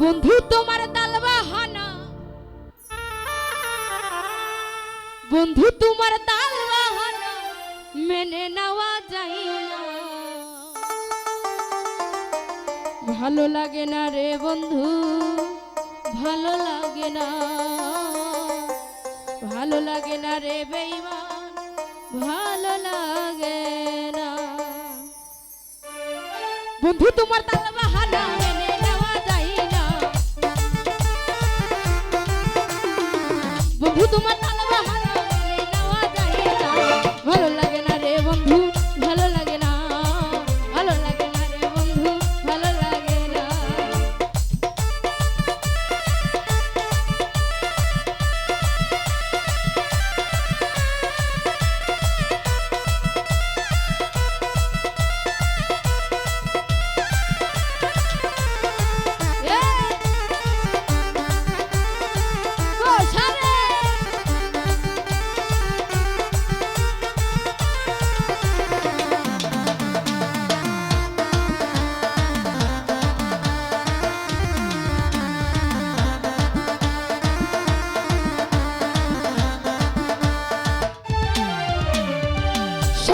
বন্ধু, তোমার তালবাহানা বন্ধু, তোমার তালবাহানা মেনে নেওয়া যায় না। ভালো লাগে না রে বন্ধু, ভালো লাগে না। ভালো লাগে না রে বেইমান, ভালো লাগে না। বন্ধু, তোমার তালবাহানা তোমার তালবাহানা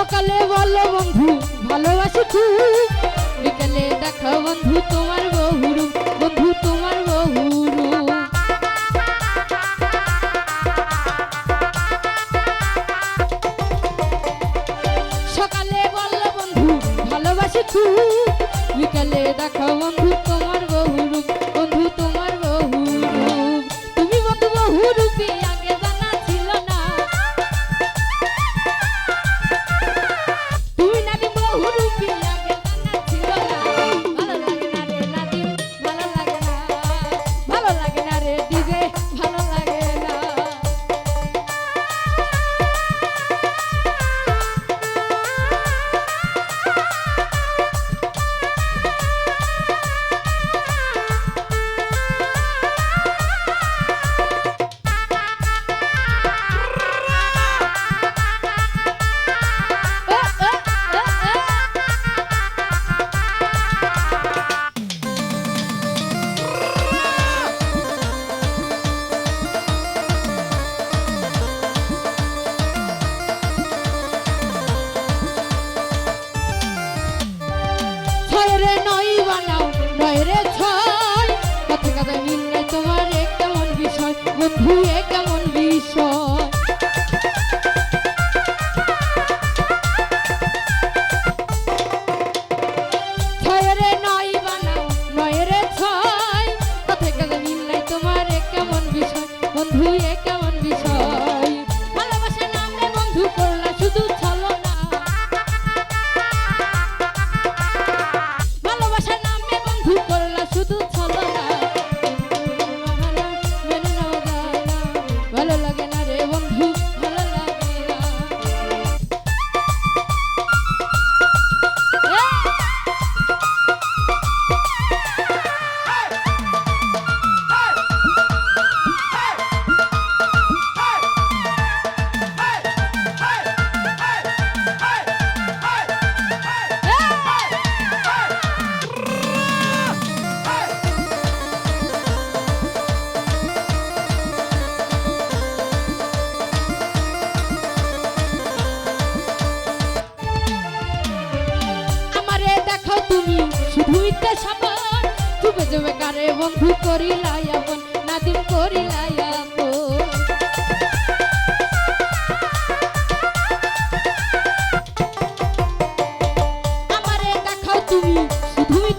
সকালে বলো বন্ধু, ভালোবাসি বিকালে দেখো বন্ধু, তোমার বহুরু, বন্ধু তোমার বহুরু। সকালে বলল বন্ধু, ভালোবাসি বিকালে দেখো বন্ধু, তোমার তোমার কেমন বিষয় বন্ধু এ কেমন বিষয়? তুমি শুধু সাবন, চুপে চুপে কারে বন্ধু করিলাই আপন নাদিম করিলাই আমারে দেখাও তুমি শুধুই